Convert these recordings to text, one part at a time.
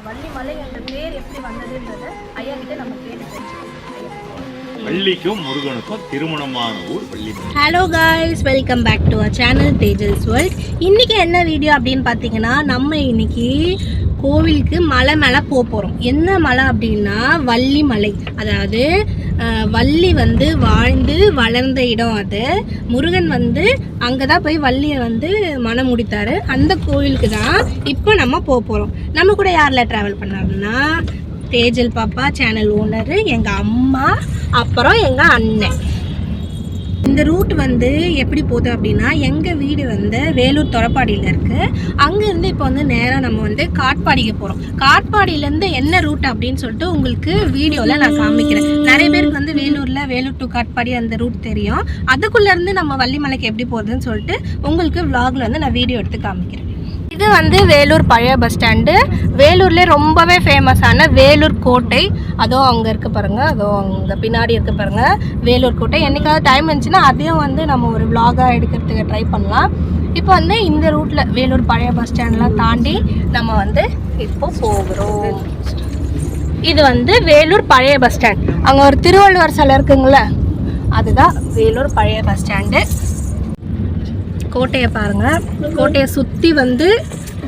இந்த வள்ளிமலை என்ற பேர் எப்படி வந்ததுன்றத ஐயா கிட்ட நம்ம கேட்டு. வள்ளிக்கும் முருகனுக்கும் திருமணமான ஊர் Vallimalai. Hello guys welcome back to our channel Tejal's world இன்றைக்கி என்ன வீடியோ அப்படின்னு பார்த்தீங்கன்னா நம்ம இன்னைக்கு கோவிலுக்கு மலை மேலே போக போகிறோம் என்ன மலை அப்படின்னா வள்ளி மலை அதாவது வள்ளி வந்து வாழ்ந்து வளர்ந்த இடம் அது. முருகன் வந்து அங்கே தான் போய் வள்ளியை வந்து மனம் முடித்தார். அந்த கோவிலுக்கு தான் இப்போ நம்ம போக போகிறோம் நம்ம கூட யாரில் ட்ராவல் பண்ணாருன்னா தேஜல் பாப்பா சேனல் ஓனரு எங்கள் அம்மா அப்புறம் எங்கள் அண்ணன். இந்த ரூட் வந்து எப்படி போகுது அப்படின்னா எங்கள் வீடு வந்து வேலூர் தொரப்பாடியில் இருக்குது அங்கேருந்து இப்போ வந்து நேராக நம்ம வந்து காட்பாடிக்கு போகிறோம் காட்பாடியிலேருந்து என்ன ரூட் அப்படின்னு சொல்லிட்டு உங்களுக்கு வீடியோவில் நான் காமிக்கிறேன். நிறைய பேருக்கு வந்து வேலூரில் வேலூர் டு காட்பாடி அந்த ரூட் தெரியும். அதுக்குள்ளேருந்து நம்ம வள்ளிமலைக்கு எப்படி போகிறதுன்னு சொல்லிட்டு உங்களுக்கு vlogல வந்து நான் வீடியோ எடுத்து காமிக்கிறேன். இது வந்து வேலூர் பழைய பஸ் ஸ்டாண்டு. வேலூரில் ரொம்பவே ஃபேமஸான வேலூர் கோட்டை. அதுவும் அங்கே இருக்க பாருங்கள் அதுவும் அங்கே பின்னாடி இருக்க பாருங்கள் வேலூர் கோட்டை. என்றைக்காவது டைம் இருந்துச்சுன்னா அதையும் வந்து நம்ம ஒரு vlog-ஆ எடுக்கிறதுக்கு ட்ரை பண்ணலாம். இப்போ வந்து இந்த ரூட்டில் வேலூர் பழைய பஸ் ஸ்டாண்ட்லாம் தாண்டி நம்ம வந்து இப்போ போகிறோம். இது வந்து வேலூர் பழைய பஸ் ஸ்டாண்ட். அங்கே ஒரு திருவள்ளுவர் சிலை இருக்குங்களே அதுதான் வேலூர் பழைய பஸ் ஸ்டாண்டு. கோட்டையை பாருங்கள் கோட்டையை சுற்றி வந்து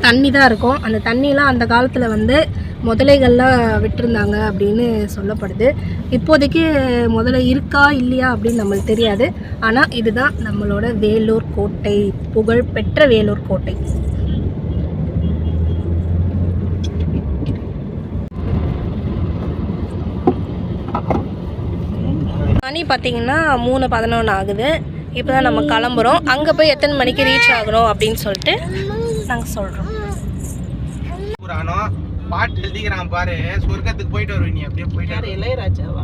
தண்ணி தான் இருக்கும். அந்த தண்ணிலாம் அந்த காலத்தில் வந்து முதலைகள்லாம் விட்டுருந்தாங்க அப்படின்னு சொல்லப்படுது. இப்போதைக்கு முதல்ல இருக்கா இல்லையா அப்படின்னு நம்மளுக்கு தெரியாது. ஆனால் இதுதான் நம்மளோட வேலூர் கோட்டை. புகழ்பெற்ற வேலூர் கோட்டை. மணி பார்த்தீங்கன்னா மூணு பதினொன்று ஆகுது. இப்போ தான் நம்ம கிளம்புறோம். அங்கே போய் எத்தனை மணிக்கு ரீச் ஆகணும் அப்படின்னு சொல்லிட்டு நாங்கள் சொல்கிறோம் புராணம் பாட்டு எழுதிக்கிறான் பாரு. சொர்க்கத்துக்கு போயிட்டு வருவ நீ அப்படியே போயிட்டு யார்? இளையராஜாவா.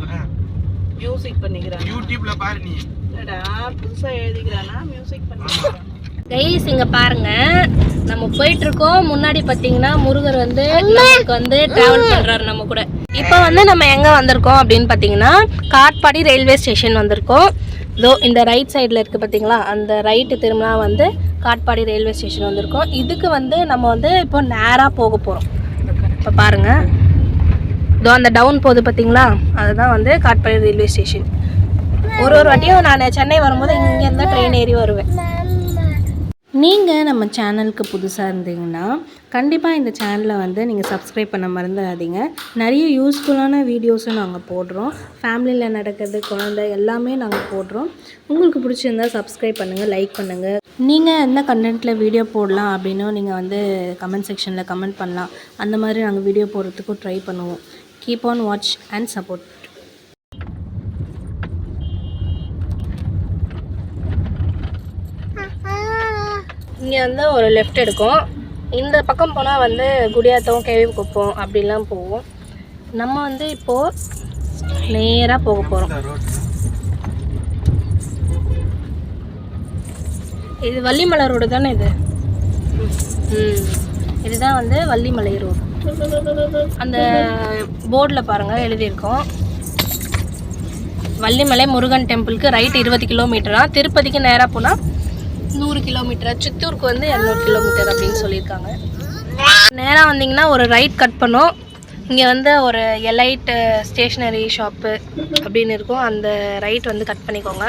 மியூசிக் பண்ணிக்கிறான்? யூடியூப்ல பாரு நீ. இல்லடா புதுசா எழுதிக்கிறானா? மியூசிக் பண்ணிக்கிறான்? கைஸ் இங்கே பாருங்க. நம்ம போயிட்டு இருக்கோம். முன்னாடி பார்த்தீங்கன்னா முருகர் வந்து நமக்கு வந்து டிராவல் பண்ணுறாரு நம்ம கூட. இப்போ வந்து நம்ம எங்கே வந்திருக்கோம் அப்படின்னு பார்த்தீங்கன்னா காட்பாடி ரயில்வே ஸ்டேஷன் வந்திருக்கோம். இதோ இந்த ரைட் சைடில் இருக்குது பார்த்தீங்களா அந்த ரைட்டு திரும்பினா வந்து காட்பாடி ரயில்வே ஸ்டேஷன் வந்திருக்கோம். இதுக்கு வந்து நம்ம வந்து இப்போ நேராக போக போகிறோம் இப்போ பாருங்க. இதோ அந்த டவுன் போகுது பார்த்தீங்களா அதுதான் வந்து காட்பாடி ரயில்வே ஸ்டேஷன் ஒரு ஒரு வாட்டியும் நான் சென்னை வரும்போது இங்கேருந்து ட்ரெயின் ஏறி வருவேன். நீங்கள் நம்ம சேனலுக்கு புதுசாக இருந்தீங்கன்னா கண்டிப்பாக இந்த சேனலை வந்து நீங்கள் சப்ஸ்கிரைப் பண்ண மறந்துடாதீங்க. நிறைய யூஸ்ஃபுல்லான வீடியோஸும் நாங்கள் போடுறோம். ஃபேமிலியில் நடக்கிறது குழந்தை எல்லாமே நாங்கள் போடுறோம். உங்களுக்கு பிடிச்சிருந்தா சப்ஸ்கிரைப் பண்ணுங்கள் லைக் பண்ணுங்கள் நீங்கள் எந்த கண்டென்ட்டில் வீடியோ போடலாம் அப்படின்னும் நீங்கள் வந்து கமெண்ட் செக்ஷனில் கமெண்ட் பண்ணலாம். அந்த மாதிரி நாங்கள் வீடியோ போடுறதுக்கும் ட்ரை பண்ணுவோம். Keep on watch and support இங்கே வந்து ஒரு லெஃப்ட் எடுக்கும். இந்த பக்கம் போனால் வந்து குடியாத்தம் கேவி குப்பம் அப்படிலாம் போவோம் நம்ம வந்து இப்போது நேராக போக போகிறோம் இது வள்ளிமலை ரோடு தானே இது? ம். இதுதான் வந்து வள்ளிமலை ரோடு. அந்த போர்டில் பாருங்கள் எழுதியிருக்கோம். வள்ளிமலை முருகன் டெம்பிளுக்கு ரைட் இருபது கிலோமீட்டரா? திருப்பதிக்கு நேராக போனால் நூறு கிலோமீட்டர். சித்தூருக்கு வந்து இரநூறு கிலோமீட்டர் அப்படின்னு சொல்லியிருக்காங்க. நேராக வந்தீங்கன்னா ஒரு ரைட் கட் பண்ணோம். இங்கே வந்து ஒரு எலைட் ஸ்டேஷ்னரி ஷாப்பு அப்படின்னு இருக்கும். அந்த ரைட் வந்து கட் பண்ணிக்கோங்க.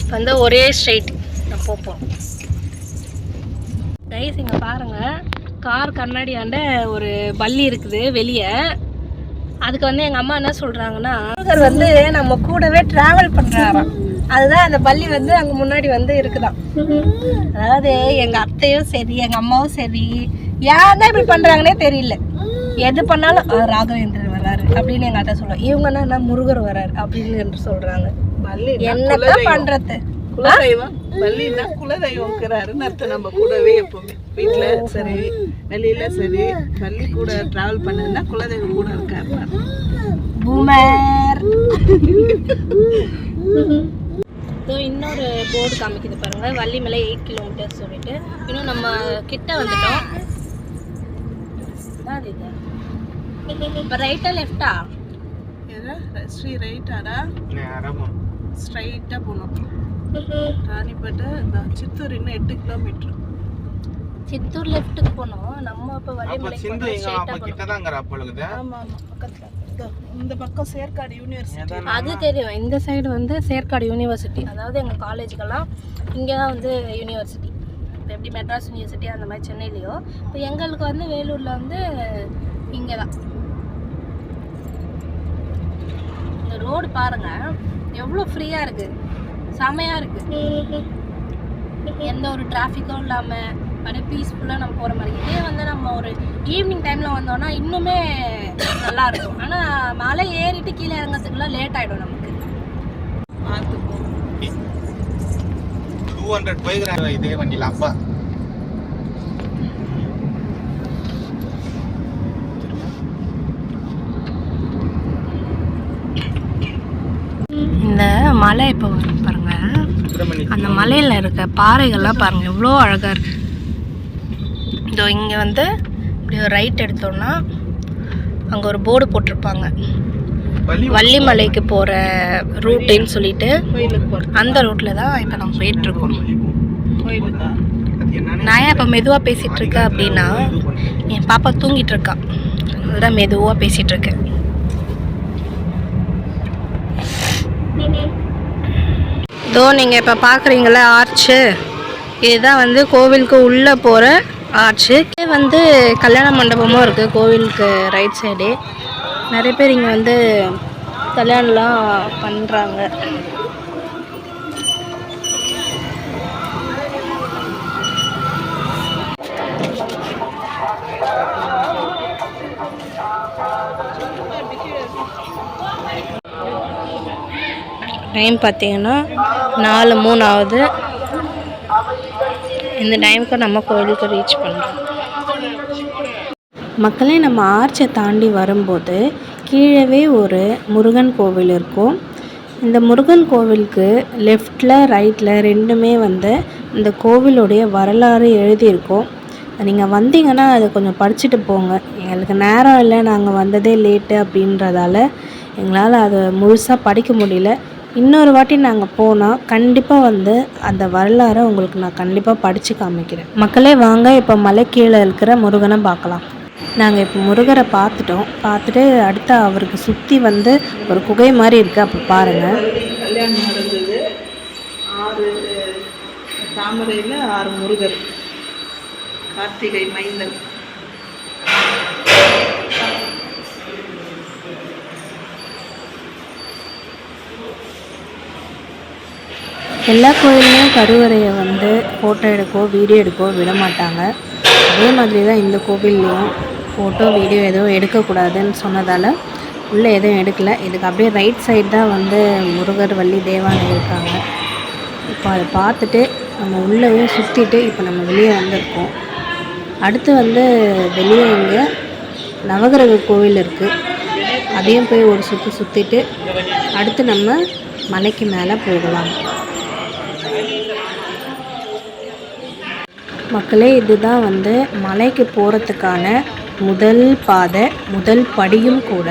இப்போ வந்து ஒரே ஸ்ட்ரைட் நான் போப்போம். கைஸ் இங்கே பாருங்கள் கார் கண்ணாடியாண்ட ஒரு பள்ளி இருக்குது வெளியே. அதுக்கு வந்து எங்கள் அம்மா என்ன சொல்கிறாங்கன்னா வந்து நம்ம கூடவே ட்ராவல் பண்ணுறாராம் அதுதான் அந்த பள்ளி வந்து அங்கே முன்னாடி வந்து இருக்குதாம். அதாவது எங்கள் அத்தையும் சரி எங்கள் அம்மாவும் சரி யார் தான் இப்படி பண்ணுறாங்கன்னே தெரியல. எது பண்ணாலும் "ஆ, ராகவேந்திரன் வராரு அப்படின்னு எங்கள் அத்தை சொல்லுவோம் இவங்கன்னா என்ன முருகர் வராரு அப்படின்னு என்று சொல்கிறாங்க என்னதான் பண்ணுறது குலதெய்வம்? பள்ளின்னா குலதெய்வம்ங்கிறாருன்னு அர்த்தம் நம்ம கூடவே எப்பவுமே. வீட்டுல சரி வெளியில சரி பள்ளி கூட டிராவல் பண்ணதுன்னா குலதெய்வம் கூட இருக்காரு பூமர். இதோ இன்னொரு போர்டு காமிக்குது பாருங்க. வள்ளிமலை எயிட் கிலோமீட்டர்ஸ் சொல்லிட்டு. இன்னும் நம்ம கிட்ட வந்துட்டோம். அதான் இது? இப்போ ரைட்டா லெஃப்டா ஸ்ரீ ரைட்டாடா நேரமா ஸ்ட்ரைட்டா போகணும். ராணிப்பேட்டை இந்த சித்தூர் இன்னும் எட்டு கிலோமீட்டர் சித்தூர் லெஃப்ட்டுக்கு போனோம் நம்ம இப்போ அப்ப வள்ளிமலைக்கு சிந்து போனோம் எங்க ஸ்ட்ரைட்டாக அப்ப போனோம் கிட்டதாங்கிற அப்பொழுது? ஆமா ஆமா பக்கத்துல. இந்த பக்கம் சேர்க்காடு யூனிவர்சிட்டி அது தெரியும். இந்த சைடு வந்து சேர்க்காடு யூனிவர்சிட்டி அதாவது எங்கள் காலேஜுக்கெல்லாம் இங்கே தான் வந்து யூனிவர்சிட்டி இப்போ எப்படி மெட்ராஸ் யூனிவர்சிட்டி அந்த மாதிரி சென்னையிலையோ இப்போ எங்களுக்கு வந்து வேலூரில் வந்து இங்கே தான் இந்த ரோடு பாருங்க எவ்வளோ ஃப்ரீயாக இருக்குது செமையாக இருக்குது எந்த ஒரு டிராஃபிக்கும் இல்லாமல் அப்படியே பீஸ்ஃபுல்லாக நம்ம போகிற மாதிரி. இதே வந்து நம்ம ஒரு ஈவினிங் டைமில் வந்தோம்னா இன்னுமே நல்லா இருக்கும் ஆனால் மலை ஏறிட்டு கீழே இறங்கிறதுக்குலாம் லேட் ஆகிடும் நமக்கு. பார்த்து போகும் டூ ஹண்ட்ரட் போய்க்கிறாங்க இதே வண்டியில அப்பா. இந்த மலை இப்போ வரும் பாருங்க. அந்த மலையில் இருக்க பாறைகள்லாம் பாருங்க எவ்வளோ அழகாக இருக்கு. இதோ இங்கே வந்து இப்படி ஒரு ரைட் எடுத்தோம்னா அங்கே ஒரு போர்டு போட்டிருப்பாங்க. வள்ளி வள்ளிமலைக்கு போகிற ரூட்டுன்னு சொல்லிட்டு அந்த ரூட்டில் தான் இப்போ நம்ம போயிட்டுருக்கோம். நான் ஏன் இப்போ மெதுவாக பேசிகிட்டு இருக்கேன் அப்படின்னா என் பாப்பா தூங்கிட்டு இருக்கா அதுதான் மெதுவாக பேசிகிட்டு இருக்கேன் இதோ நீங்கள் இப்போ பார்க்குறீங்களே ஆர்ச்சு. இதுதான் வந்து கோவிலுக்கு உள்ளே போகிற ஆர்ச்சு வந்து கல்யாண மண்டபமும் இருக்குது கோவிலுக்கு ரைட் சைடு நிறைய பேர் இங்கே வந்து கல்யாணம்லாம் பண்ணுறாங்க டைம் பார்த்தீங்கன்னா நாலு மூணு ஆகுது இந்த டைமுக்கு நம்ம கோவிலுக்கு ரீச் பண்ணுறோம் மக்களே நம்ம ஆர்ச்சை தாண்டி வரும்போது கீழவே ஒரு முருகன் கோவில் இருக்கும். இந்த முருகன் கோவிலுக்கு லெஃப்டில் ரைட்டில் ரெண்டுமே வந்து இந்த கோவிலுடைய வரலாறு எழுதியிருக்கோம். நீங்கள் வந்தீங்கன்னா அதை கொஞ்சம் படிச்சுட்டு போங்க. எங்களுக்கு நேரம் இல்லை நாங்கள் வந்ததே லேட்டு அப்படின்றதால எங்களால் அதை முழுசாக படிக்க முடியல. இன்னொரு வாட்டி நாங்கள் போனால் கண்டிப்பாக வந்து அந்த வரலாறை உங்களுக்கு நான் கண்டிப்பாக படித்து காமிக்கிறேன். மக்களே வாங்க இப்போ மலை கீழே இருக்கிற முருகனை பார்க்கலாம். நாங்கள் இப்போ முருகரை பார்த்துட்டோம். பார்த்துட்டு அடுத்து அவருக்கு சுற்றி வந்து ஒரு குகை மாதிரி இருக்குது அப்போ பாருங்கள் கல்யாணம் நடந்தது. ஆறு தாமரையில் ஆறு முருகர். கார்த்திகை மைந்தன். எல்லா கோயில்லையும் கருவறையை வந்து ஃபோட்டோ எடுக்கோ வீடியோ எடுக்கோ விட மாட்டாங்க. அதே மாதிரி தான் இந்த கோவில்லையும் ஃபோட்டோ வீடியோ எதுவும் எடுக்கக்கூடாதுன்னு சொன்னதால் உள்ளே எதுவும் எடுக்கலை. இதுக்கு அப்படியே ரைட் சைடு தான் வந்து முருகர் வள்ளி தேவானை இருக்காங்க. இப்போ அதை பார்த்துட்டு நம்ம உள்ளவே சுற்றிட்டு இப்போ நம்ம வெளியே வந்திருக்கோம். அடுத்து வந்து வெளியே இங்கே நவகிரக கோவில் இருக்குது அதையும் போய் ஒரு சுற்றி சுற்றிட்டு அடுத்து நம்ம மலைக்கு மேலே போகலாம். மக்களே இதுதான் வந்து மலைக்கு போகிறதுக்கான முதல் பாதை முதல் படியும் கூட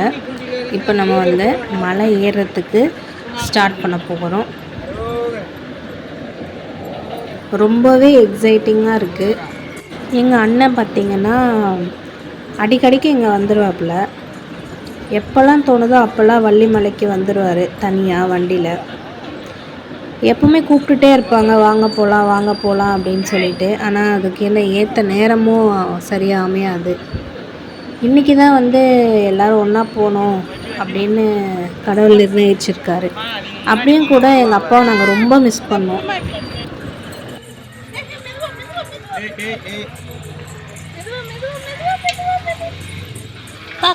இப்போ நம்ம வந்து மலை ஏறுறதுக்கு ஸ்டார்ட் பண்ண போகிறோம் ரொம்பவே எக்ஸைட்டிங்காக இருக்குது எங்கள் அண்ணன் பார்த்திங்கன்னா அடிக்கடிக்கு இங்கே வந்துடுவாப்புல எப்போல்லாம் தோணுதோ அப்போல்லாம் வள்ளிமலைக்கு வந்துடுவார் தனியாக வண்டியில் எப்பவுமே கூப்பிட்டுட்டே இருப்பாங்க வாங்க போகலாம் வாங்க போகலாம் அப்படின்னு சொல்லிட்டு. ஆனால் அதுக்கு என்ன ஏற்ற நேரமும் சரியாக அமையாது. இன்றைக்கி தான் வந்து எல்லோரும் ஒன்றா போகணும் அப்படின்னு கடவுள் நிர்ணயிச்சிருக்காரு. அப்படியும் கூட எங்கள் அப்பாவை நாங்கள் ரொம்ப மிஸ் பண்ணோம்.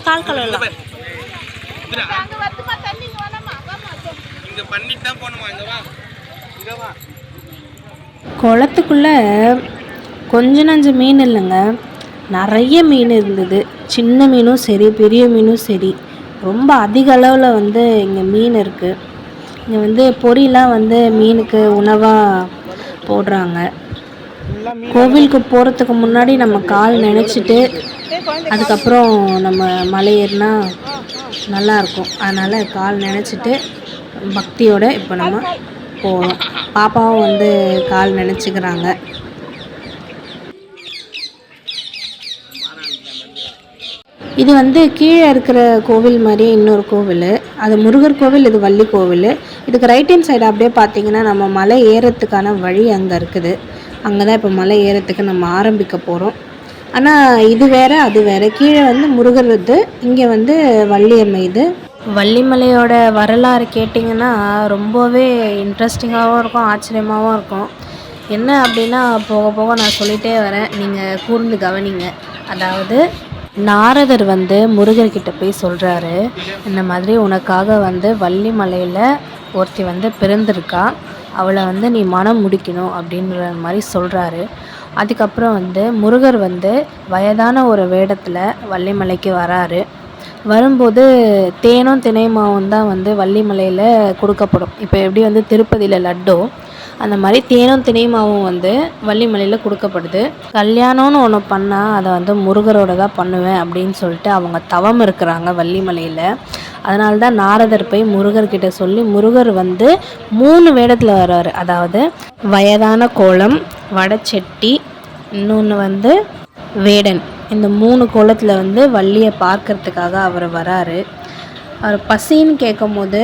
கால் கலவலாம் இங்க பண்ணிட்டு தான் போகணுமா இங்க வா. குளத்துக்குள்ளே கொஞ்ச நஞ்ச மீன் இல்லைங்க. நிறைய மீன் இருந்தது. சின்ன மீனும் சரி பெரிய மீனும் சரி. ரொம்ப அதிக அளவில் வந்து இங்கே மீன் இருக்குது இங்கே வந்து பொரியெலாம் வந்து மீனுக்கு உணவாக போடுறாங்க. கோவிலுக்கு போகிறதுக்கு முன்னாடி நம்ம கால் நினச்சிட்டு அதுக்கப்புறம் நம்ம மலை ஏறினா நல்லாயிருக்கும் அதனால் கால் நினச்சிட்டு பக்தியோட இப்போ நம்ம போகிறோம் பாப்பாவும் வந்து கால் நினச்சிக்கிறாங்க. இது வந்து கீழே இருக்கிற கோவில் மாதிரி இன்னொரு கோவில். அது முருகர் கோவில் இது வள்ளி கோவில். இதுக்கு ரைட் ஹேண்ட் சைடு அப்படியே பார்த்தீங்கன்னா நம்ம மலை ஏறத்துக்கான வழி அங்கே இருக்குது. அங்கே தான் இப்போ மலை ஏறத்துக்கு நம்ம ஆரம்பிக்க போகிறோம் ஆனால் இது வேறு அது வேறு. கீழே வந்து முருகர் இது இங்கே வந்து வள்ளியம்மை இது. வள்ளிமலையோட வரலாறு கேட்டிங்கன்னா ரொம்பவே இன்ட்ரெஸ்டிங்காகவும் இருக்கும் ஆச்சரியமாகவும் இருக்கும். என்ன அப்படின்னா போக போக நான் சொல்லிகிட்டே வரேன். நீங்கள் கூர்ந்து கவனிங்க. அதாவது நாரதர் வந்து முருகர்கிட்ட போய் சொல்கிறாரு இந்த மாதிரி உனக்காக வந்து வள்ளிமலையில் ஒருத்தி வந்து பிறந்திருக்கா. அவளை வந்து நீ மனம் முடிக்கணும் அப்படின்ற மாதிரி சொல்கிறாரு அதுக்கப்புறம் வந்து முருகர் வந்து வயதான ஒரு வேடத்தில் வள்ளிமலைக்கு வராரு. வரும்போது தேனும் தினைமாவும் தான் வந்து வள்ளிமலையில் கொடுக்கப்படும். இப்போ எப்படி வந்து திருப்பதியில் லட்டோ அந்த மாதிரி தேனும் தினைமாவும் வந்து வள்ளிமலையில் கொடுக்கப்படுது. கல்யாணம்னு ஒன்று பண்ணால் அதை வந்து முருகரோட தான் பண்ணுவேன் அப்படின்னு சொல்லிட்டு அவங்க தவம் இருக்கிறாங்க வள்ளிமலையில் அதனால தான் நாரதர் போய் முருகர்கிட்ட சொல்லி முருகர் வந்து மூணு வேடத்தில் வர்றாரு. அதாவது வயதான கோலம் வடச்செட்டி இன்னொன்று வந்து வேடன். இந்த மூணு கோலத்தில் வந்து வள்ளியை பார்க்கறதுக்காக அவர் வராரு. அவர் பசின்னு கேட்கும்போது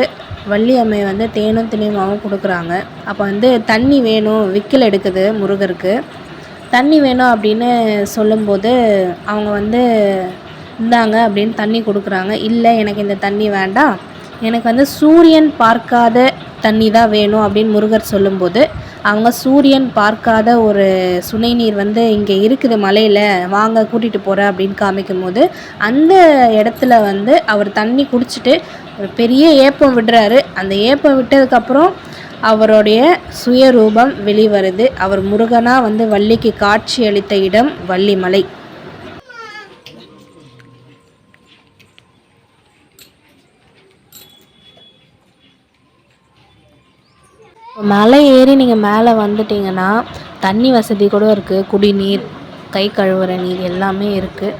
வள்ளி அம்மை வந்து தேனும் திணிமாவும் கொடுக்குறாங்க. அப்போ வந்து தண்ணி வேணும் விக்கல் எடுக்குது முருகருக்கு. தண்ணி வேணும் அப்படின்னு சொல்லும்போது அவங்க வந்து இந்தாங்க அப்படின்னு தண்ணி கொடுக்குறாங்க. இல்லை எனக்கு இந்த தண்ணி வேண்டாம். எனக்கு வந்து சூரியன் பார்க்காத தண்ணி தான் வேணும் அப்படின்னு முருகர் சொல்லும்போது அவங்க சூரியன் பார்க்காத ஒரு சுனை நீர் வந்து இங்கே இருக்குது மலையில். வாங்க கூட்டிகிட்டு போகிறேன் அப்படின்னு காமிக்கும் போது அந்த இடத்துல வந்து அவர் தண்ணி குடிச்சிட்டு ஒரு பெரிய ஏப்பம் விடுறாரு. அந்த ஏப்பம் விட்டதுக்கப்புறம் அவருடைய சுயரூபம் வெளிவருது. அவர் முருகனாக வந்து வள்ளிக்கு காட்சி அளித்த இடம் வள்ளிமலை. மலை ஏறி நீங்கள் மேலே வந்துட்டீங்கன்னா தண்ணி வசதி கூட இருக்குது குடிநீர் கை கழுவுற நீர் எல்லாமே இருக்குது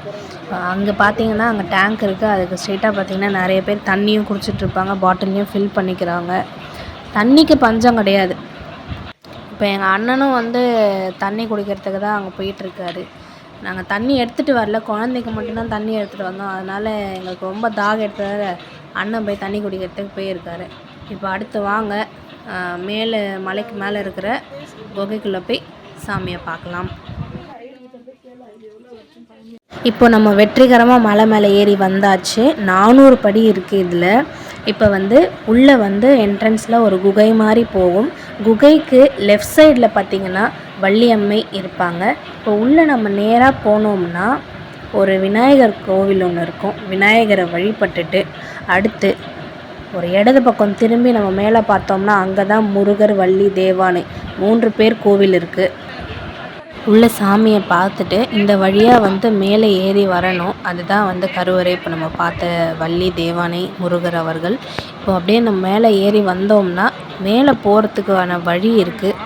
அங்கே பார்த்தீங்கன்னா அங்கே டேங்க் இருக்குது அதுக்கு ஸ்ட்ரெயிட்டாக பார்த்தீங்கன்னா நிறைய பேர் தண்ணியும் குடிச்சிட்ருப்பாங்க பாட்டிலையும் ஃபில் பண்ணிக்கிறாங்க. தண்ணிக்கு பஞ்சம் கிடையாது. இப்போ எங்கள் அண்ணனும் வந்து தண்ணி குடிக்கிறதுக்கு தான் அங்கே போயிட்டுருக்காரு நாங்கள் தண்ணி எடுத்துகிட்டு வரல. குழந்தைக்கு மட்டும்தான் தண்ணி எடுத்துகிட்டு வந்தோம். அதனால் எங்களுக்கு ரொம்ப தாகம் எடுத்ததால் அண்ணன் போய் தண்ணி குடிக்கிறதுக்கு போயிருக்காரு. இப்போ அடுத்து வாங்க. மேலே மலைக்கு மேலே இருக்கிற குகைக்குள்ளே போய் சாமியை பார்க்கலாம். இப்போ நம்ம வெற்றிகரமாக மலை மேலே ஏறி வந்தாச்சு. நானூறு படி இருக்குது இதில். இப்போ வந்து உள்ளே வந்து என்ட்ரன்ஸில் ஒரு குகை மாதிரி போகும். குகைக்கு லெஃப்ட் சைடில் பார்த்தீங்கன்னா வள்ளியம்மை இருப்பாங்க. இப்போ உள்ளே நம்ம நேராக போனோம்னா ஒரு விநாயகர் கோவில் ஒன்று இருக்கும். விநாயகரை வழிபட்டுட்டு அடுத்து ஒரு இடது பக்கம் திரும்பி நம்ம மேலே பார்த்தோம்னா அங்கே தான் முருகர் வள்ளி தேவானை மூன்று பேர் கோவில் இருக்குது உள்ள சாமியை பார்த்துட்டு இந்த வழியாக வந்து மேலே ஏறி வரணும். அதுதான் வந்து கருவறை. இப்போ நம்ம பார்த்த வள்ளி தேவானை முருகர் அவர்கள். இப்போ அப்படியே நம்ம மேலே ஏறி வந்தோம்னா மேலே போகிறதுக்கான வழி இருக்குது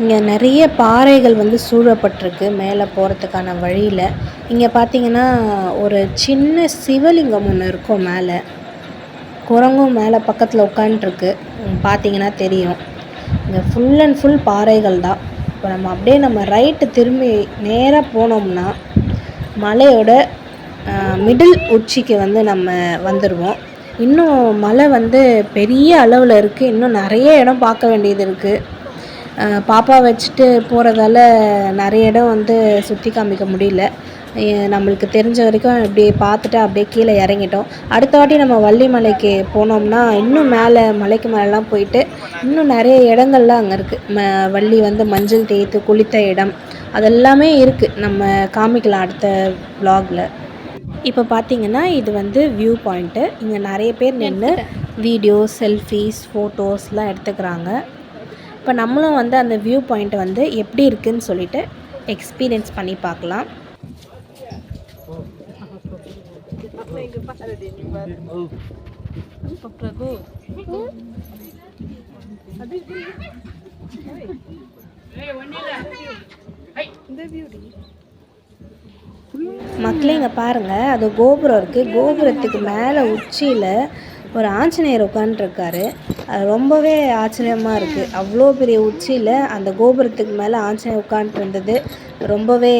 இங்கே நிறைய பாறைகள் வந்து சூழப்பட்டிருக்கு மேலே போகிறதுக்கான வழியில். இங்கே பார்த்தீங்கன்னா ஒரு சின்ன சிவலிங்கம் ஒன்று இருக்கும் மேலே. குரங்கும் மேலே பக்கத்தில் உட்காண்ட்ருக்கு பார்த்தீங்கன்னா தெரியும். இங்கே ஃபுல் அண்ட் ஃபுல் பாறைகள் தான். இப்போ நம்ம அப்படியே நம்ம ரைட்டு திரும்பி நேராக போனோம்னா மலையோட மிடில் உச்சிக்கு வந்து நம்ம வந்துடுவோம் இன்னும் மலை வந்து பெரிய அளவில் இருக்குது இன்னும் நிறைய இடம் பார்க்க வேண்டியது இருக்குது பாப்பா வச்சுட்டு போகிறதால நிறைய இடம் வந்து சுற்றி காமிக்க முடியல. நம்மளுக்கு தெரிஞ்ச வரைக்கும் இப்படி பார்த்துட்டு அப்படியே கீழே இறங்கிட்டோம். அடுத்த வாட்டி நம்ம வள்ளிமலைக்கு போனோம்னா இன்னும் மேலே மலைக்கு மேலெலாம் போயிட்டு இன்னும் நிறைய இடங்கள்லாம் அங்கே இருக்குது ம வள்ளி வந்து மஞ்சள் தேய்த்து குளித்த இடம். அதெல்லாமே இருக்குது நம்ம காமிக்கலாம் அடுத்த vlogல. இப்போ பார்த்தீங்கன்னா இது வந்து வியூ பாயிண்ட்டு இங்கே நிறைய பேர் நின்று வீடியோ செல்ஃபீஸ் ஃபோட்டோஸ்லாம் எடுத்துக்கிறாங்க. இப்போ நம்மளும் வந்து அந்த வியூ பாயிண்ட் வந்து எப்படி இருக்குன்னு சொல்லிட்டு எக்ஸ்பீரியன்ஸ் பண்ணி பார்க்கலாம். பிரபு மக்களே இங்கே பாருங்கள் அது கோபுரம் இருக்குது கோபுரத்துக்கு மேலே உச்சியில் ஒரு ஆஞ்சநேயர் உட்காந்துருக்காரு அது ரொம்பவே ஆச்சரியமாக இருக்குது அவ்வளோ பெரிய உச்சியில் அந்த கோபுரத்துக்கு மேலே ஆஞ்சநேயர் உட்காந்துட்டு இருந்தது ரொம்பவே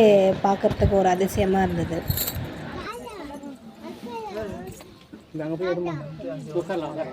பார்க்குறதுக்கு ஒரு அதிசயமாக இருந்தது. ഞങ്ങൾ പോയി വരുമ്പോൾ ദുഃഖമല്ല അവിടെ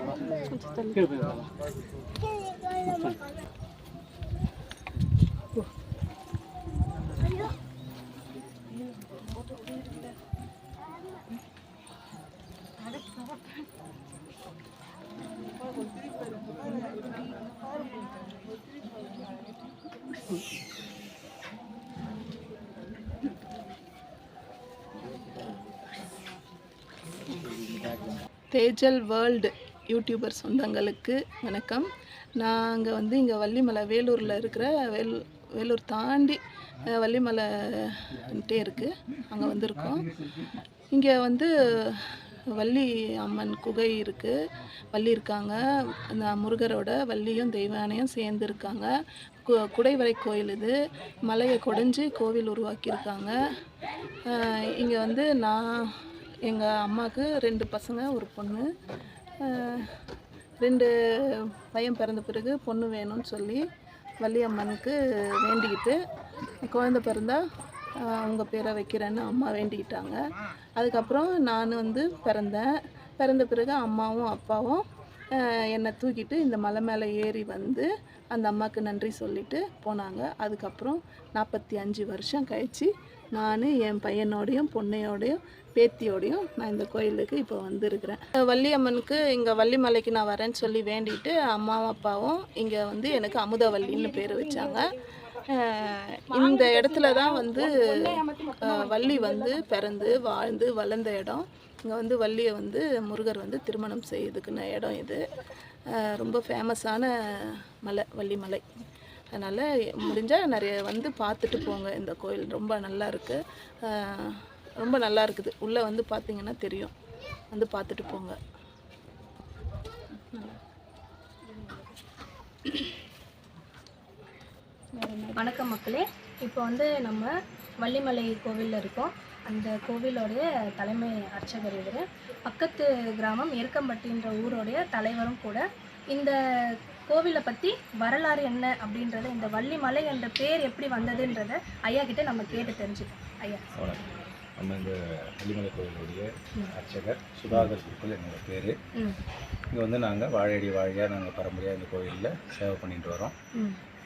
ஹேஜல் வேர்ல்டு யூடியூபர் சொந்தங்களுக்கு வணக்கம். நாங்கள் வந்து இங்கே வள்ளிமலை வேலூரில் இருக்கிற வேல் வேலூர் தாண்டி அஹ், வள்ளிமலைன்ட்டே இருக்குது அங்கே வந்திருக்கோம். இங்கே வந்து வள்ளி அம்மன் குகை இருக்குது வள்ளி இருக்காங்க. அந்த முருகரோட வள்ளியும் தெய்வானையும் சேர்ந்து இருக்காங்க கு குடைவரை கோயில் இது. மலையை குடைஞ்சி கோவில் உருவாக்கியிருக்காங்க. இங்கே வந்து நான் எங்கள் அம்மாவுக்கு ரெண்டு பசங்க ஒரு பொண்ணு. ரெண்டு பையன் பிறந்த பிறகு பொண்ணு வேணும்னு சொல்லி வள்ளியம்மனுக்கு வேண்டிக்கிட்டு குழந்தை பிறந்தா அவங்க பேரை வைக்கிறேன்னு அம்மா வேண்டிக்கிட்டாங்க. அதுக்கப்புறம் நான் வந்து பிறந்தேன். பிறந்த பிறகு அம்மாவும் அப்பாவும் என்னை தூக்கிட்டு இந்த மலை மேலே ஏறி வந்து அந்த அம்மாவுக்கு நன்றி சொல்லிட்டு போனாங்க. அதுக்கப்புறம் நாற்பத்தி அஞ்சு வருஷம் கழித்து நான் என் பையனோடையும் பொண்ணையோடையும் பேத்தியோடையும் நான் இந்த கோயிலுக்கு இப்போ வந்திருக்கிறேன். வள்ளியம்மனுக்கு இங்கே வள்ளிமலைக்கு நான் வரேன்னு சொல்லி வேண்டிட்டு அம்மாவும் அப்பாவும் இங்கே வந்து எனக்கு அமுதவல்லின்னு பேர் வச்சாங்க. இந்த இடத்துல தான் வந்து வள்ளி வந்து பிறந்து வாழ்ந்து வளர்ந்த இடம். இங்கே வந்து வள்ளியை வந்து முருகர் வந்து திருமணம் செய்யறதுக்குன்னு இடம் இது. ரொம்ப ஃபேமஸான மலை வள்ளிமலை அதனால் முடிஞ்சால் நிறைய வந்து பார்த்துட்டு போங்க. இந்த கோயில் ரொம்ப நல்லா இருக்குது ரொம்ப நல்லா இருக்குது. உள்ளே வந்து பார்த்தீங்கன்னா தெரியும். வந்து பார்த்துட்டு போங்க. வணக்கம் மக்களே. இப்போ வந்து நம்ம வள்ளிமலை கோவிலில் இருக்கோம். அந்த கோவிலோடைய தலைமை அர்ச்சகர் இவர். பக்கத்து கிராமம் எருக்கம்பட்டின்ற ஊரோடைய தலைவரும் கூட இந்த கோவிலை பற்றி வரலாறு என்ன அப்படின்றத இந்த வள்ளிமலை என்ற பேர் எப்படி வந்ததுன்றத ஐயா கிட்ட நம்ம கேட்டு தெரிஞ்சுக்கோம் ஐயா. நம்ம இந்த வெள்ளிமலை கோவிலுடைய அர்ச்சகர் சுதாகர் குருக்கள் என்னோட பேர். இங்கே வந்து நாங்கள் வாழையடி வாழையாக நாங்கள் பரம்பரையாக இந்த கோயிலில் சேவை பண்ணிட்டு வரோம்.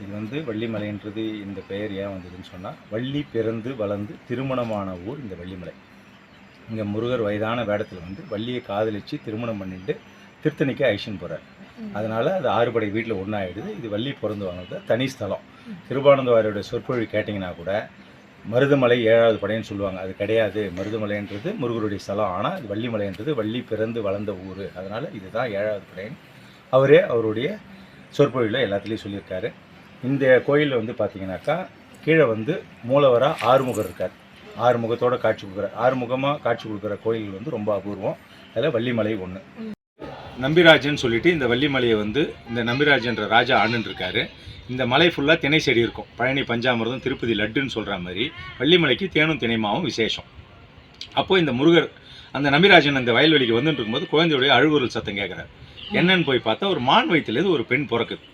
இது வந்து வள்ளிமலைன்றது இந்த பெயர் ஏன் வந்ததுன்னு சொன்னால் வள்ளி பிறந்து வளர்ந்து திருமணமான ஊர் இந்த வள்ளிமலை. இங்கே முருகர் வயதான வேடத்தில் வந்து வள்ளியை காதலிச்சு திருமணம் பண்ணிட்டு திருத்தணிக்கு ஐஷன் போகிறார் அதனால் அது ஆறுபடை வீட்டில் ஒன்றாயிடுது இது வள்ளி பிறந்து வளர்ந்த தனி ஸ்தலம். திருபானந்தவாரியோட சொற்பொழி கேட்டிங்கன்னா கூட மருதமலை ஏழாவது படைன்னு சொல்லுவாங்க. அது கிடையாது. மருதமலைன்றது முருகருடைய ஸ்தலம். ஆனால் இது வள்ளிமலைன்றது வள்ளி பிறந்து வளர்ந்த ஊர். அதனால் இதுதான் ஏழாவது படைன்னு அவரே அவருடைய சொற்பொழில எல்லாத்துலேயும் சொல்லியிருக்காரு. இந்த கோயிலில் வந்து பார்த்தீங்கன்னாக்கா கீழே வந்து மூலவராக ஆறுமுகர் இருக்கார். ஆறுமுகத்தோட காட்சி கொடுக்குற ஆறுமுகமாக காட்சி கொடுக்குற கோயில்கள் வந்து ரொம்ப அபூர்வம். அதில் வள்ளிமலை ஒன்று நம்பிராஜன் சொல்லிட்டு இந்த வள்ளிமலையை வந்து இந்த நம்பிராஜன்ற ராஜா ஆண்டுன்னு இருக்காரு இந்த மலை ஃபுல்லாக திணை செடி இருக்கும். பழனி பஞ்சாமிர்தம் திருப்பதி லட்டுன்னு சொல்கிற மாதிரி வள்ளிமலைக்கு தேனும் திணைமாவும் விசேஷம். அப்போது இந்த முருகர் அந்த நம்பிராஜன் அந்த வயல்வெளிக்கு வந்துட்டு இருக்கும்போது குழந்தையுடைய அழுகுரல் சத்தம் கேட்குறாரு என்னன்னு போய் பார்த்தா ஒரு மான் வயிற்றுலேருந்து ஒரு பெண் பிறக்குது.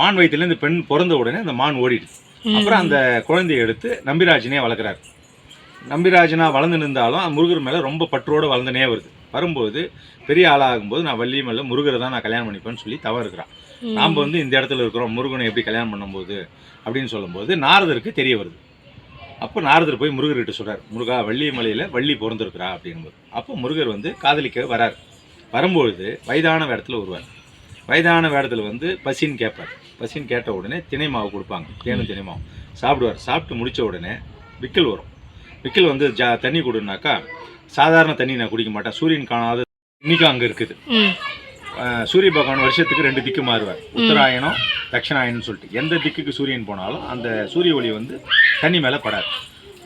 மான் வயிற்றுலேருந்து பெண் பிறந்த உடனே அந்த மான் ஓடிடுது. அப்புறம் அந்த குழந்தையை எடுத்து நம்பிராஜனே வளர்க்குறாரு நம்பிராஜனா வளர்ந்து நின்றாலும் முருகர் மேலே ரொம்ப பற்றோடு வளர்ந்துனே வருது. வரும்போது பெரிய ஆளாகும்போது நான் வள்ளி மேலே முருகரை தான் நான் கல்யாணம் பண்ணிப்பேன்னு சொல்லி தவறு இருக்கிறான் நாம் வந்து இந்த இடத்துல இருக்கிறோம் முருகனை எப்படி கல்யாணம் பண்ணும்போது அப்படின்னு சொல்லும்போது நாரதருக்கு தெரிய வருது. அப்போ நாரதர் போய் முருகர்கிட்ட சொல்றார் முருகா வள்ளி மலையில் வள்ளி பிறந்திருக்கிறா அப்படிங்கும்போது அப்போ முருகர் வந்து காதலிக்க வரார். வரும்பொழுது வயதான வேடத்தில் வருவார். வயதான வேடத்தில் வந்து பசின்னு கேட்பார். பசின்னு கேட்ட உடனே திணை மாவு கொடுப்பாங்க தேனும் திணை மாவு சாப்பிடுவார். சாப்பிட்டு முடிச்ச உடனே விக்கல் வரும். விக்கல் வந்து ஜா தண்ணி கொடுனாக்கா சாதாரண தண்ணி நான் குடிக்க மாட்டேன். சூரியன் காணாத இன்னைக்கும் அங்கே இருக்குது. சூரிய பகவான் வருஷத்துக்கு ரெண்டு திக்கு மாறுவார். உத்தராயணம் தட்சிணாயணம்னு சொல்லிட்டு. எந்த திக்குக்கு சூரியன் போனாலும் அந்த சூரிய ஒளி வந்து தண்ணி மேலே படாது.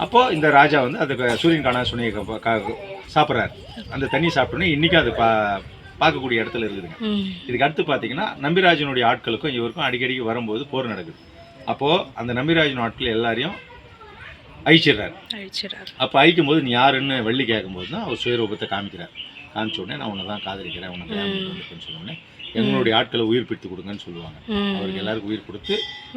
அப்போது இந்த ராஜா வந்து அதுக்கு சூரியன் காணாத சுனியை சாப்பிட்றாரு. அந்த தண்ணி சாப்பிட்டோன்னே இன்றைக்கும் அது பா பார்க்கக்கூடிய இடத்துல இருக்குதுங்க. இதுக்கு அடுத்து பார்த்தீங்கன்னா நம்பிராஜனுடைய ஆட்களுக்கும் இவருக்கும் அடிக்கடிக்கு வரும்போது போர் நடக்குது. அப்போது அந்த நம்பிராஜன் ஆட்கள் எல்லாரையும் அழிச்சிடுறாரு. அழிச்சிடாரு அப்போ அழிக்கும் போது நீ யாருன்னு வள்ளி கேட்கும்போது தான் அவர் சுயரூபத்தை காமிக்கிறார். காமிச்ச உடனே நான் உன்னை தான் காதலிக்கிறேன் உன்னை கல்யாணம் சொன்ன உடனே எங்களுடைய ஆட்களை உயிர் பிடித்து கொடுங்கன்னு சொல்லுவாங்க. அவருக்கு எல்லாருக்கும் உயிர் கொடுத்து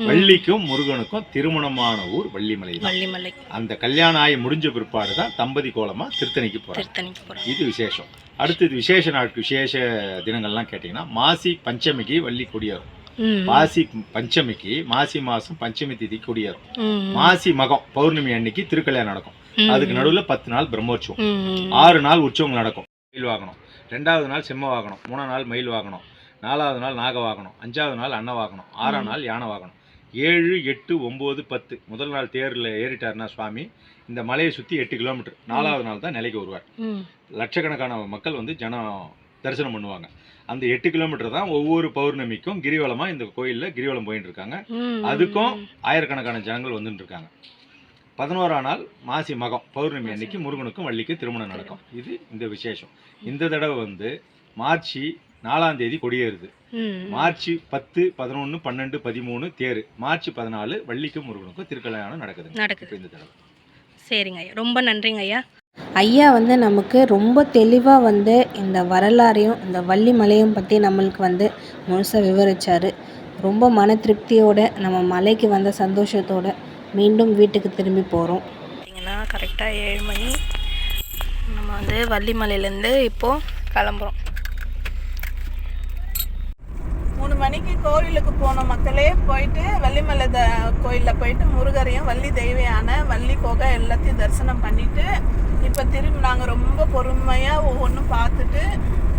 வள்ளிக்கும் முருகனுக்கும் திருமணமான ஊர் வள்ளிமலை வள்ளிமலை. அந்த கல்யாணம் ஆகி முடிஞ்ச பிற்பாடு தான் தம்பதி கோலமா திருத்தணிக்கு போறாங்க. இது விசேஷம். அடுத்தது விசேஷ நாட்கள் விசேஷ தினங்கள்லாம் கேட்டிங்கன்னா மாசி பஞ்சமிக்கு வள்ளி கொடியேறும். மாசி பஞ்சமிக்கு மாசி மாசம் பஞ்சமி திதி கொடியேறும். மாசி மகம் பௌர்ணமி அன்னைக்கு திருக்கல்யாணம் நடக்கும். அதுக்கு நடுவுல பத்து நாள் பிரம்மோற்சவம். ஆறு நாள் உற்சவங்கள் நடக்கும். மயில் வாகனம். ரெண்டாவது நாள் செம்ம வாகனம். மூணாம் நாள் மயில் வாகனம். நாலாவது நாள் நாக வாகனம். அஞ்சாவது நாள் அன்ன வாகனம். ஆறாம் நாள் யானை வாகனம். ஏழு எட்டு ஒம்பது பத்து. முதல் நாள் தேரில் ஏறிட்டாருன்னா சுவாமி இந்த மலையை சுற்றி எட்டு கிலோமீட்டர். நாலாவது நாள் தான் நிலைக்கு வருவார். லட்சக்கணக்கான மக்கள் வந்து ஜனம் தரிசனம் பண்ணுவாங்க. அந்த எட்டு கிலோமீட்டர் தான் ஒவ்வொரு பௌர்ணமிக்கும் கிரிவலமாக இந்த கோயிலில் கிரிவலம் போயிட்டு இருக்காங்க. அதுக்கும் ஆயிரக்கணக்கான ஜனங்கள் வந்துட்டு இருக்காங்க பதினோராம் நாள் மாசி மகம் பௌர்ணமி அன்னைக்கு முருகனுக்கும் வள்ளிக்கும் திருமணம் நடக்கும். இது இந்த விசேஷம். இந்த தடவை வந்து மார்ச் நாலாம் தேதி கொடியேறுது. மார்ச் பத்து பதினொன்று பன்னெண்டு பதிமூணு தேர். மார்ச் பதினாலு வள்ளிக்கும் முருகனுக்கும் திருக்கல்யாணம் நடக்குது. நடக்குது இந்த தடவை. சரிங்க ஐயா. ரொம்ப நன்றிங்க ஐயா. ஐயா வந்து நமக்கு ரொம்ப தெளிவாக வந்து இந்த வரலாறையும் இந்த வள்ளிமலையும் பற்றி நம்மளுக்கு வந்து முழுசாக விவரிச்சார். ரொம்ப மன திருப்தியோட நம்ம மலைக்கு வந்த சந்தோஷத்தோட மீண்டும் வீட்டுக்கு திரும்பி போகிறோம் பார்த்தீங்கன்னா கரெக்டாக ஏழு மணி. நம்ம வந்து வள்ளிமலையிலேருந்து இப்போது கிளம்புறோம். மூணு மணிக்கு கோயிலுக்கு போன மக்களே. போயிட்டு வள்ளிமலை த கோயிலில் போயிட்டு முருகரையும் வள்ளி தெய்வையான வள்ளி கோகை எல்லாத்தையும் தரிசனம் பண்ணிட்டு இப்போ திரும்பி நாங்கள் ரொம்ப பொறுமையாக ஒவ்வொன்றும் பார்த்துட்டு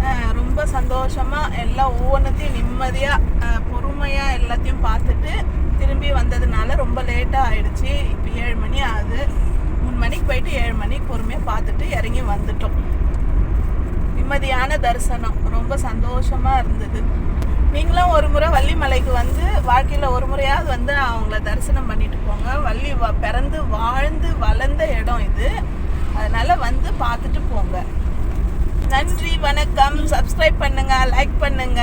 அஹ், ரொம்ப சந்தோஷமாக எல்லாம் ஒவ்வொன்றத்தையும் நிம்மதியாக பொறுமையாக எல்லாத்தையும் பார்த்துட்டு திரும்பி வந்ததுனால ரொம்ப லேட்டாக ஆயிடுச்சு. இப்போ ஏழு மணி ஆகுது. மூணு மணிக்கு போயிட்டு ஏழு மணிக்கு பொறுமையாக பார்த்துட்டு இறங்கி வந்துட்டோம். நிம்மதியான தரிசனம். ரொம்ப சந்தோஷமா இருந்தது. நீங்களும் ஒரு முறை வள்ளிமலைக்கு வந்து வாழ்க்கையில் ஒரு முறையாவது வந்து அவங்கள தரிசனம் பண்ணிட்டு போங்க. வள்ளி பிறந்து வாழ்ந்து வளர்ந்த இடம் இது. அதனால வந்து பார்த்துட்டு போங்க. நன்றி வணக்கம். சப்ஸ்கிரைப் பண்ணுங்க லைக் பண்ணுங்க.